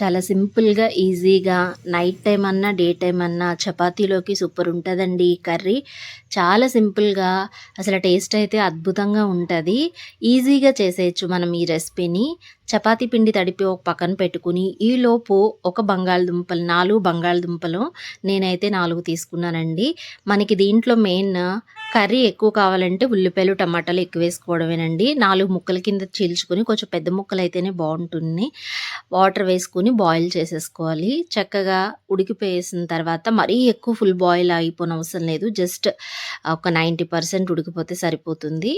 చాలా సింపుల్‌గా, ఈజీగా నైట్ టైం అన్నా, డే టైం అన్నా చపాతీలోకి సూపర్ ఉంటుందండి ఈ కర్రీ. చాలా సింపుల్‌గా అసలు టేస్ట్ అయితే అద్భుతంగా ఉంటుంది ఈజీగా చేసేయొచ్చు మనం ఈ రెసిపీని. చపాతీ పిండి తడిపి ఒక పక్కన పెట్టుకొని, ఈలోపు ఒక బంగాళదుంపలు నాలుగు బంగాళదుంపలు నేనైతే నాలుగు తీసుకున్నానండి. మనకి దీంట్లో మెయిన్ కర్రీ ఎక్కువ కావాలంటే ఉల్లిపాయలు, టమాటాలు ఎక్కువ వేసుకోవడమేనండి నాలుగు ముక్కల కింద చీల్చుకొని కొంచెం పెద్ద ముక్కలు అయితేనే బాగుంటుంది వాటర్ వేసుకొని బాయిల్ చేసేసుకోవాలి. చక్కగా ఉడికిపోయేసిన తర్వాత మరీ ఎక్కువ ఫుల్ బాయిల్ అయిపోనవసరం లేదు. జస్ట్ ఒక 90% ఉడికిపోతే సరిపోతుంది.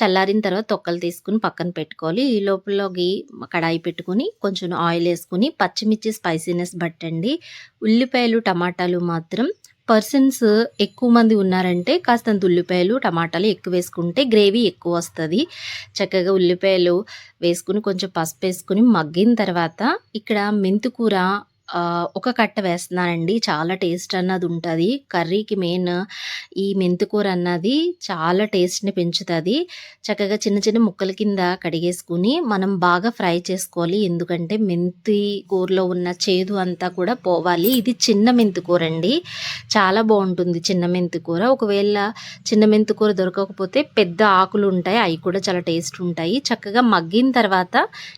చల్లారిన తర్వాత తొక్కలు తీసుకొని పక్కన పెట్టుకోవాలి. ఈ లోపలకి కడాయి పెట్టుకొని కొంచెం ఆయిల్ వేసుకుని పచ్చిమిర్చి స్పైసీనెస్ బట్టండి. ఉల్లిపాయలు, టమాటాలు మాత్రం పర్సన్స్ ఎక్కువ మంది ఉన్నారంటే కాస్తంత ఉల్లిపాయలు, టమాటాలు ఎక్కువ వేసుకుంటే గ్రేవీ ఎక్కువ వస్తుంది. చక్కగా ఉల్లిపాయలు వేసుకుని కొంచెం పసుపు వేసుకుని మగ్గిన తర్వాత ఇక్కడ మెంతికూర ఒక కట్ట వేస్తున్నానండి. చాలా టేస్ట్ అన్నది ఉంటుంది కర్రీకి మెయిన్ ఈ మెంతికూర అన్నది చాలా టేస్ట్‌ని పెంచుతుంది చక్కగా చిన్న చిన్న ముక్కల కింద కడిగేసుకొని మనం బాగా ఫ్రై చేసుకోవాలి. ఎందుకంటే మెంతి కూరలో ఉన్న చేదు అంతా కూడా పోవాలి. ఇది చిన్న మెంతికూర అండి చాలా బాగుంటుంది చిన్న మెంతికూర. ఒకవేళ చిన్న మెంతికూర దొరకకపోతే పెద్ద ఆకులు ఉంటాయి అవి కూడా చాలా టేస్ట్ ఉంటాయి. చక్కగా మగ్గిన తర్వాత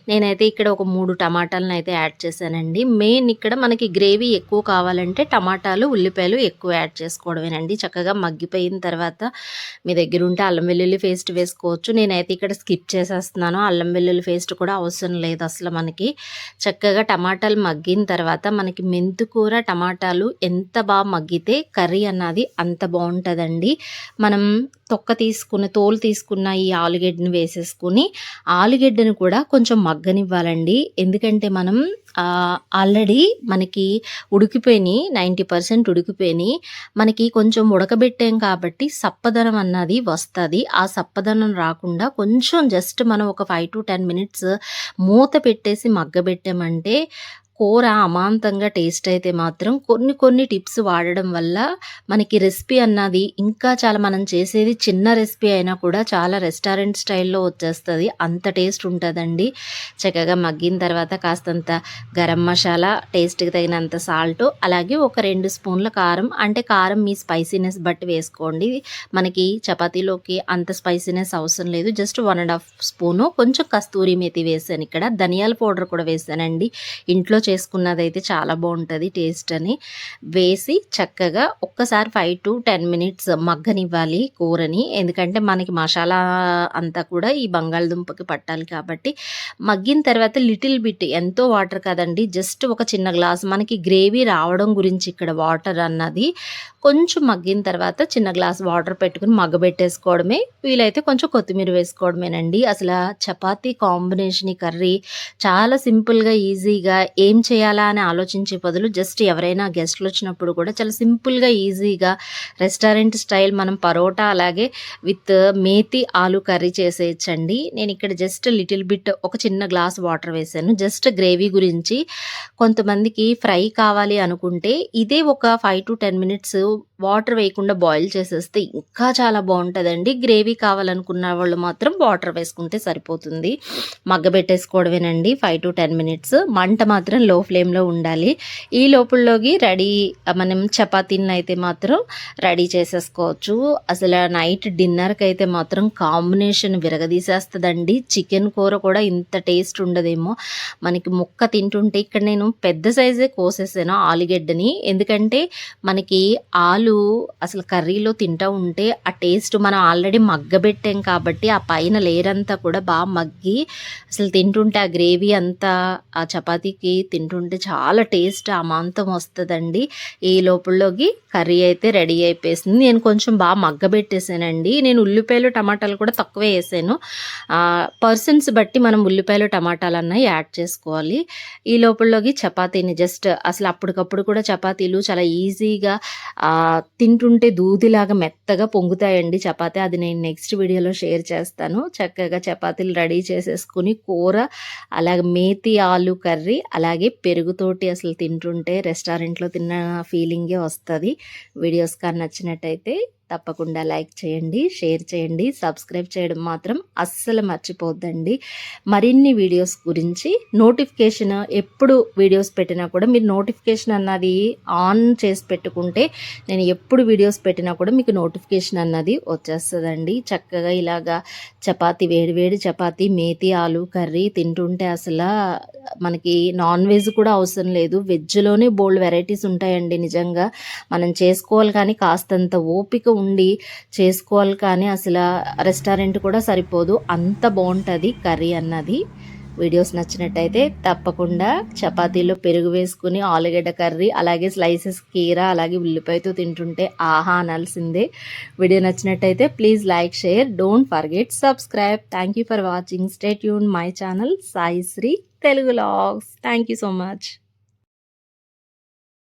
నేనైతే ఇక్కడ ఒక మూడు టమాటాలను అయితే యాడ్ చేశానండి. మెయిన్ ఇక్కడ ఇక్కడ మనకి గ్రేవీ ఎక్కువ కావాలంటే టమాటాలు, ఉల్లిపాయలు ఎక్కువ యాడ్ చేసుకోవడమేనండి. చక్కగా మగ్గిపోయిన తర్వాత మీ దగ్గర ఉంటే అల్లం వెల్లుల్లి పేస్ట్ వేసుకోవచ్చు. నేనైతే ఇక్కడ స్కిప్ చేసేస్తున్నాను. అల్లం వెల్లుల్లి పేస్ట్ కూడా అవసరం లేదు అసలు మనకి. చక్కగా టమాటాలు మగ్గిన తర్వాత మనకి మెంతుకూర టమాటాలు ఎంత బాగా మగ్గితే కర్రీ అన్నది అంత బాగుంటుందండి మనం తొక్క తీసుకున్న తోలు తీసుకున్న ఈ ఆలుగడ్డని వేసేసుకొని ఆలుగడ్డను కూడా కొంచెం మగ్గనివ్వాలండి. ఎందుకంటే మనం ఆల్రెడీ మనకి ఉడికిపోయినాయి నైంటీ పర్సెంట్ ఉడికిపోయినాయి. మనకి కొంచెం ఉడకబెట్టాం కాబట్టి సప్పదనం అన్నది వస్తుంది. ఆ సప్పదనం రాకుండా కొంచెం జస్ట్ మనం ఒక 5-10 మినిట్స్ మూత పెట్టేసి మగ్గబెట్టామంటే కూర అమాంతంగా టేస్ట్ అయితే మాత్రం కొన్ని కొన్ని టిప్స్ వాడడం వల్ల మనకి రెసిపీ అన్నది ఇంకా చాలా మనం చేసేది చిన్న రెసిపీ అయినా కూడా చాలా రెస్టారెంట్ స్టైల్‌లో వచ్చేస్తుంది అంత టేస్ట్ ఉంటుందండి చక్కగా మగ్గిన తర్వాత కాస్తంత గరం మసాలా, టేస్ట్‌కి తగినంత సాల్ట్ అలాగే ఒక రెండు స్పూన్ల కారం అంటే కారం మీ స్పైసీనెస్ బట్టి వేసుకోండి. మనకి చపాతీలోకి అంత స్పైసీనెస్ అవసరం లేదు. Just one and half spoon కొంచెం కస్తూరి మేతి వేసాను ఇక్కడ. ధనియాల పౌడర్ కూడా వేసానండి ఇంట్లో చేసుకున్నదైతే చాలా బాగుంటుంది టేస్ట్ అని. వేసి చక్కగా ఒక్కసారి 5-10 మినిట్స్ మగ్గనివ్వాలి కూరని. ఎందుకంటే మనకి మసాలా అంతా కూడా ఈ బంగాళదుంపకి పట్టాలి కాబట్టి. మగ్గిన తర్వాత లిటిల్ బిట్ ఎంతో వాటర్ కదండి జస్ట్ ఒక చిన్న గ్లాస్ మనకి గ్రేవీ రావడం గురించి ఇక్కడ వాటర్ అన్నది. కొంచెం మగ్గిన తర్వాత చిన్న గ్లాస్ వాటర్ పెట్టుకుని మగ్గబెట్టేసుకోవడమే. వీలైతే కొంచెం కొత్తిమీర వేసుకోవడమేనండి. అసలు చపాతీ కాంబినేషన్ కర్రీ చాలా సింపుల్‌గా, ఈజీగా ఏం చేయాలా అని ఆలోచించే బదులు జస్ట్ ఎవరైనా గెస్ట్లు వచ్చినప్పుడు కూడా చాలా సింపుల్‌గా, ఈజీగా రెస్టారెంట్ స్టైల్ మనం పరోటా అలాగే విత్ మేతి ఆలు కర్రీ చేసేయచ్చండి నేను ఇక్కడ జస్ట్ లిటిల్ బిట్ ఒక చిన్న గ్లాస్ వాటర్ వేసాను జస్ట్ గ్రేవీ గురించి. కొంతమందికి ఫ్రై కావాలి అనుకుంటే ఇదే ఒక 5-10 మినిట్స్ వాటర్ వేయకుండా బాయిల్ చేసేస్తే ఇంకా చాలా బాగుంటుందండి గ్రేవీ కావాలనుకున్న వాళ్ళు మాత్రం వాటర్ వేసుకుంటే సరిపోతుంది. మగ్గబెట్టేసుకోవడమేనండి 5-10 మినిట్స్. మంట మాత్రం లో ఫ్లేమ్‌లో ఉండాలి. ఈ లోపల్లోకి రెడీ మనం చపాతీని అయితే మాత్రం రెడీ చేసేసుకోవచ్చు. అసలు నైట్ డిన్నర్కి అయితే మాత్రం కాంబినేషన్ విరగదీసేస్తుందండి చికెన్ కూర కూడా ఇంత టేస్ట్ ఉండదేమో. మనకి ముక్క తింటుంటే ఇక్కడ నేను పెద్ద సైజే కోసేసాను ఆలుగడ్డని. ఎందుకంటే మనకి ఆలు అసలు కర్రీలో తింటూ ఉంటే ఆ టేస్ట్ మనం ఆల్రెడీ మగ్గబెట్టాం కాబట్టి ఆ పైన లేరంతా కూడా బాగా మగ్గి అసలు తింటుంటే ఆ గ్రేవీ అంతా ఆ చపాతీకి తింటుంటే చాలా టేస్ట్ అమాంతం వస్తుందండి ఈ లోపలలోకి కర్రీ అయితే రెడీ అయిపోయింది నేను కొంచెం బాగా మగ్గబెట్టేసానండి. నేను ఉల్లిపాయలు, టమాటాలు కూడా తక్కువే వేసాను పర్సన్స్ బట్టి మనం ఉల్లిపాయలు, టమాటాలు అన్నవి యాడ్ చేసుకోవాలి. ఈ లోపలలోకి చపాతీని జస్ట్ అసలు అప్పటికప్పుడు కూడా చపాతీలు చాలా ఈజీగా తింటుంటే దూదిలాగా మెత్తగా పొంగుతాయండి చపాతీ. అది నేను నెక్స్ట్ వీడియోలో షేర్ చేస్తాను. చక్కగా చపాతీలు రెడీ చేసేసుకొని కూర అలాగే మేతి ఆలు కర్రీ అలాగే పెరుగుతోటి అసలు తింటుంటే రెస్టారెంట్‌లో తిన్న ఫీలింగే వస్తుంది వీడియోస్ కానీ నచ్చినట్టయితే తప్పకుండా లైక్ చేయండి షేర్ చేయండి సబ్స్క్రైబ్ చేయడం మాత్రం అస్సలు మర్చిపోద్దండి. మరిన్ని వీడియోస్ గురించి నోటిఫికేషన్ ఎప్పుడు వీడియోస్ పెట్టినా కూడా మీరు నోటిఫికేషన్ అన్నది ఆన్ చేసి పెట్టుకుంటే నేను ఎప్పుడు వీడియోస్ పెట్టినా కూడా మీకు నోటిఫికేషన్ అన్నది వచ్చేస్తుందండి. చక్కగా ఇలాగా చపాతి వేడివేడి చపాతి మేతి ఆలు కర్రీ తింటుంటే అసలు మనకి నాన్ వెజ్ కూడా అవసరం లేదు. వెజ్లోనే బోల్డ్ వెరైటీస్ ఉంటాయండి నిజంగా. మనం చేసుకోవాలి కానీ కాస్తంత ఓపిక ఉండి చేసుకోవాలి కానీ అసలు రెస్టారెంట్ కూడా సరిపోదు. అంత బాగుంటుంది కర్రీ అన్నది. వీడియోస్ నచ్చినట్టయితే తప్పకుండా చపాతీలో పెరుగు వేసుకుని ఆలుగడ్డ కర్రీ అలాగే స్లైసెస్ కీర అలాగే ఉల్లిపాయతో తింటుంటే ఆహా అనాల్సిందే. వీడియో నచ్చినట్టయితే please like share don't forget subscribe. Thank you for watching. Stay Yoon my channel Sai Shri Telugu vlogs. Thank you so much.